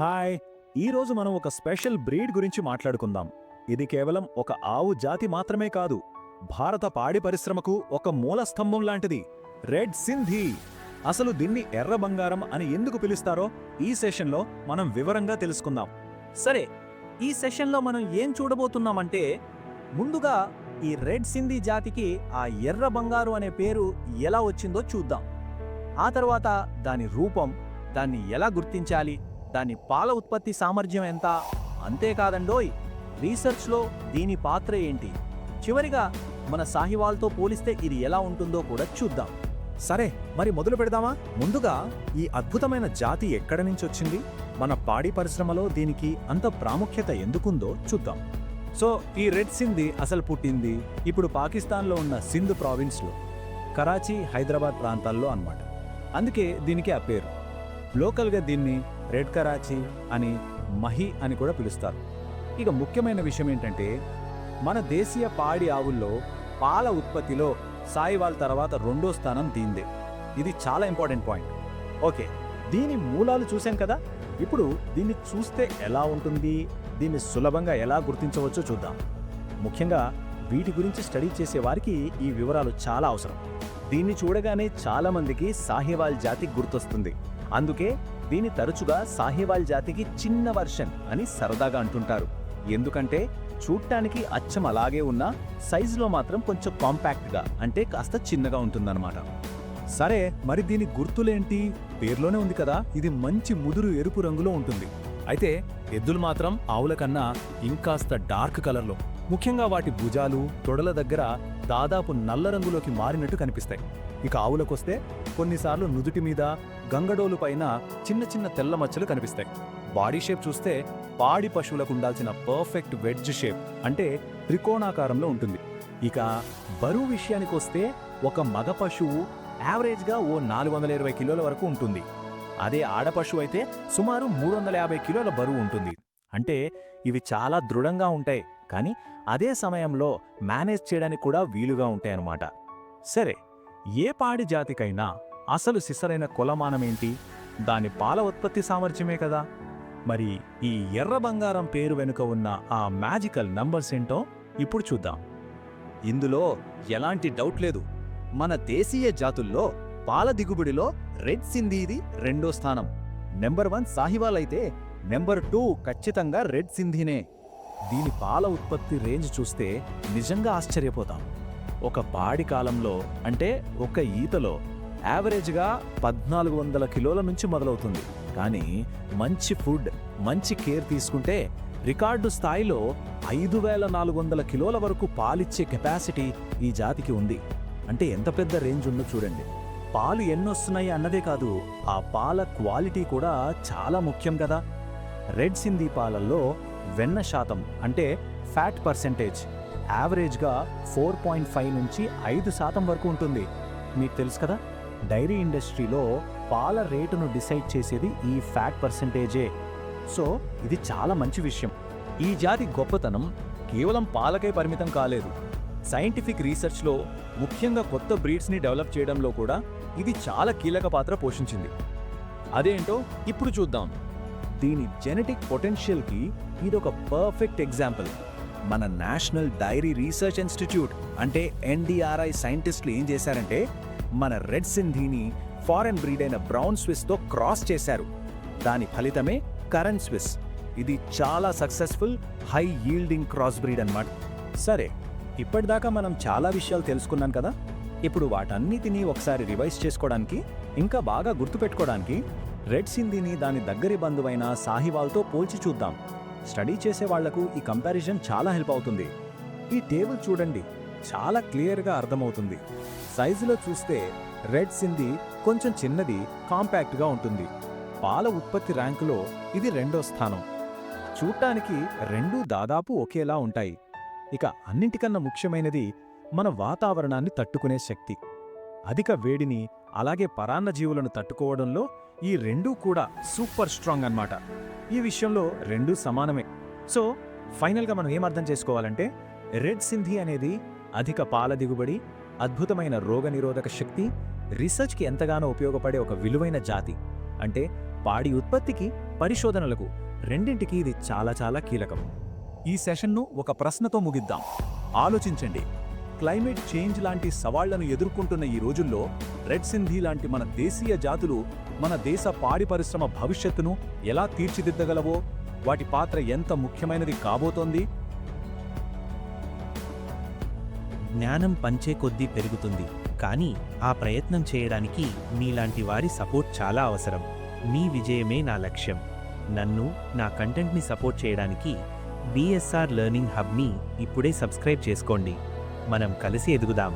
Hi. ఈరోజు మనం ఒక స్పెషల్ బ్రీడ్ గురించి మాట్లాడుకుందాం. ఇది కేవలం ఒక ఆవు జాతి మాత్రమే కాదు. భారత పాడి పరిశ్రమకు ఒక మూల స్తంభం లాంటిది. రెడ్ సింధీ. అసలు దీన్ని ఎర్ర బంగారం అని ఎందుకు పిలుస్తారో ఈ సెషన్లో మనం వివరంగా తెలుసుకుందాం. సరే ఈ సెషన్లో మనం ఏం చూడబోతున్నామంటే ముందుగా ఈ రెడ్ సింధీ జాతికి ఆ ఎర్ర బంగారు అనే పేరు ఎలా వచ్చిందో చూద్దాం. ఆ తర్వాత దాని రూపం దాన్ని ఎలా గుర్తించాలి దాని పాల ఉత్పత్తి సామర్థ్యం ఎంత? అంతేకాదండోయ్ రీసెర్చ్లో దీని పాత్ర ఏంటి? చివరిగా మన సాహివాల్తో పోలిస్తే ఇది ఎలా ఉంటుందో కూడా చూద్దాం. సరే మరి మొదలు పెడదామా? ముందుగా ఈ అద్భుతమైన జాతి ఎక్కడి నుంచి వచ్చింది? మన పాడి పరిశ్రమలో దీనికి అంత ప్రాముఖ్యత ఎందుకుందో చూద్దాం. సో ఈ రెడ్ సింధి అసలు పుట్టింది ఇప్పుడు పాకిస్తాన్లో ఉన్న సింధు ప్రావిన్స్లో కరాచీ హైదరాబాద్ ప్రాంతాల్లో అన్నమాట. అందుకే దీనికి ఆ పేరు. లోకల్గా దీన్ని రెడ్ కరాచీ అని మహి అని కూడా పిలుస్తారు. ఇక ముఖ్యమైన విషయం ఏంటంటే మన దేశీయ పాడి ఆవుల్లో పాల ఉత్పత్తిలో సాయివాల్ తర్వాత రెండో స్థానం దీందే ఇది చాలా ఇంపార్టెంట్ పాయింట్. ఓకే దీని మూలాలు చూశాం కదా? ఇప్పుడు దీన్ని చూస్తే ఎలా ఉంటుంది? దీన్ని సులభంగా ఎలా గుర్తించవచ్చో చూద్దాం. ముఖ్యంగా వీటి గురించి స్టడీ చేసే వారికి ఈ వివరాలు చాలా అవసరం. దీన్ని చూడగానే చాలామందికి సాహివాల్ జాతి గుర్తొస్తుంది. అందుకే దీన్ని తరచుగా సాహివాల్ జాతికి చిన్న వర్షన్ అని సరదాగా అంటుంటారు. ఎందుకంటే చూడటానికి అచ్చం అలాగే ఉన్నా సైజులో మాత్రం కొంచెం కాంపాక్ట్గా అంటే కాస్త చిన్నగా ఉంటుందన్నమాట. సరే మరి దీని గుర్తులేంటి? పేర్లోనే ఉంది కదా ఇది మంచి ముదురు ఎరుపు రంగులో ఉంటుంది. అయితే ఎద్దులు మాత్రం ఆవుల కన్నా ఇంకాస్త డార్క్ కలర్లో ముఖ్యంగా వాటి భుజాలు తొడల దగ్గర దాదాపు నల్ల రంగులోకి మారినట్టు కనిపిస్తాయి. ఇక ఆవులకొస్తే కొన్నిసార్లు నుదుటి మీద గంగడోలు పైన చిన్న చిన్న తెల్ల మచ్చలు కనిపిస్తాయి. బాడీ షేప్ చూస్తే పాడి పశువులకు ఉండాల్సిన పర్ఫెక్ట్ వెడ్జ్ షేప్ అంటే త్రికోణాకారంలో ఉంటుంది. ఇక బరువు విషయానికి వస్తే ఒక మగ పశువు యావరేజ్గా ఓ నాలుగు వందల ఇరవై కిలోల వరకు ఉంటుంది. అదే ఆడ పశువు అయితే సుమారు మూడు వందల యాభై కిలోల బరువు ఉంటుంది. అంటే ఇవి చాలా దృఢంగా ఉంటాయి. కానీ అదే సమయంలో మేనేజ్ చేయడానికి కూడా వీలుగా ఉంటాయన్నమాట. సరే ఏ పాడి జాతికైనా అసలు సిసరైన కులమానమేంటి? దాని పాల ఉత్పత్తి సామర్థ్యమే కదా. మరి ఈ ఎర్ర బంగారం పేరు వెనుక ఉన్న ఆ మ్యాజికల్ నంబర్స్ ఏంటో ఇప్పుడు చూద్దాం. ఇందులో ఎలాంటి డౌట్ లేదు. మన దేశీయ జాతుల్లో పాల దిగుబడిలో రెడ్ సింధీది రెండో స్థానం. నెంబర్ వన్ సాహివాల్ అయితే నెంబర్ టూ ఖచ్చితంగా రెడ్ సింధీనే. దీని పాల ఉత్పత్తి రేంజ్ చూస్తే నిజంగా ఆశ్చర్యపోతాం. ఒక పాడి కాలంలో అంటే ఒక ఈతలో యావరేజ్గా పద్నాలుగు వందల కిలోల నుంచి మొదలవుతుంది. కానీ మంచి ఫుడ్ మంచి కేర్ తీసుకుంటే రికార్డు స్థాయిలో ఐదు వేల నాలుగు వందల కిలోల వరకు పాలిచ్చే కెపాసిటీ ఈ జాతికి ఉంది. అంటే ఎంత పెద్ద రేంజ్ ఉందో చూడండి. పాలు ఎన్నొస్తున్నాయి అన్నదే కాదు ఆ పాల క్వాలిటీ కూడా చాలా ముఖ్యం కదా. రెడ్ సింధీ పాలల్లో వెన్న శాతం అంటే ఫ్యాట్ పర్సెంటేజ్ యావరేజ్గా ఫోర్ పాయింట్ ఫైవ్ నుంచి ఐదు శాతం వరకు ఉంటుంది. మీకు తెలుసు కదా? డైరీ ఇండస్ట్రీలో పాల రేటును డిసైడ్ చేసేది ఈ ఫ్యాట్ పర్సెంటేజే. సో ఇది చాలా మంచి విషయం. ఈ జాతి గొప్పతనం కేవలం పాలకే పరిమితం కాలేదు. సైంటిఫిక్ రీసెర్చ్లో ముఖ్యంగా కొత్త బ్రీడ్స్ని డెవలప్ చేయడంలో కూడా ఇది చాలా కీలక పాత్ర పోషించింది. అదేంటో ఇప్పుడు చూద్దాం. దీని జెనెటిక్ పొటెన్షియల్కి ఇదొక పర్ఫెక్ట్ ఎగ్జాంపుల్. మన నేషనల్ డైరీ రీసెర్చ్ ఇన్స్టిట్యూట్ అంటే ఎన్డీఆర్ఐ సైంటిస్టులు ఏం చేశారంటే మన రెడ్ సింధీని ఫారెన్ బ్రీడ్ అయిన బ్రౌన్ స్విస్తో క్రాస్ చేశారు. దాని ఫలితమే కరెంట్ స్విస్. ఇది చాలా successful high yielding cross breed అన్నమాట. సరే ఇప్పటిదాకా మనం చాలా విషయాలు తెలుసుకున్నాం కదా? ఇప్పుడు వాటన్నిటినీ ఒకసారి రివైజ్ చేసుకోవడానికి ఇంకా బాగా గుర్తుపెట్టుకోవడానికి రెడ్ సింధీని దాని దగ్గరి బంధువైన సాహివాల్తో పోల్చి చూద్దాం. స్టడీ చేసే వాళ్ళకు ఈ కంపారిజన్ చాలా హెల్ప్ అవుతుంది. ఈ టేబుల్ చూడండి. చాలా క్లియర్గా అర్థమవుతుంది. సైజులో చూస్తే రెడ్ సింధి కొంచెం చిన్నది కాంపాక్ట్గా ఉంటుంది. పాల ఉత్పత్తి ర్యాంకులో ఇది రెండో స్థానం. చూడటానికి రెండూ దాదాపు ఒకేలా ఉంటాయి. ఇక అన్నింటికన్నా ముఖ్యమైనది మన వాతావరణాన్ని తట్టుకునే శక్తి. అధిక వేడిని అలాగే పరాన్నజీవులను తట్టుకోవడంలో ఈ రెండూ కూడా సూపర్ స్ట్రాంగ్ అన్నమాట. ఈ విషయంలో రెండూ సమానమే. సో ఫైనల్గా మనం ఏం అర్థం చేసుకోవాలంటే రెడ్ సింధి అనేది అధిక పాల దిగుబడి అద్భుతమైన రోగనిరోధక శక్తి రీసెర్చ్కి ఎంతగానో ఉపయోగపడే ఒక విలువైన జాతి. అంటే పాడి ఉత్పత్తికి పరిశోధనలకు రెండింటికి ఇది చాలా చాలా కీలకం. ఈ సెషన్ను ఒక ప్రశ్నతో ముగిద్దాం. ఆలోచించండి. క్లైమేట్ చేంజ్ లాంటి సవాళ్ళను ఎదుర్కొంటున్న ఈ రోజుల్లో రెడ్ సింధీ లాంటి మన దేశీయ జాతులు మన దేశ పాడి పరిశ్రమ భవిష్యత్తును ఎలా తీర్చిదిద్దగలవో వాటి పాత్ర ఎంత ముఖ్యమైనది కాబోతోంది జ్ఞానం పంచే కొద్దీ పెరుగుతుంది. కానీ ఆ ప్రయత్నం చేయడానికి మీలాంటి వారి సపోర్ట్ చాలా అవసరం. మీ విజయమే నా లక్ష్యం. నన్ను నా కంటెంట్ని సపోర్ట్ చేయడానికి బీఎస్ఆర్ లెర్నింగ్ హబ్ని ఇప్పుడే సబ్స్క్రైబ్ చేసుకోండి. మనం కలిసి ఎదుగుదాం.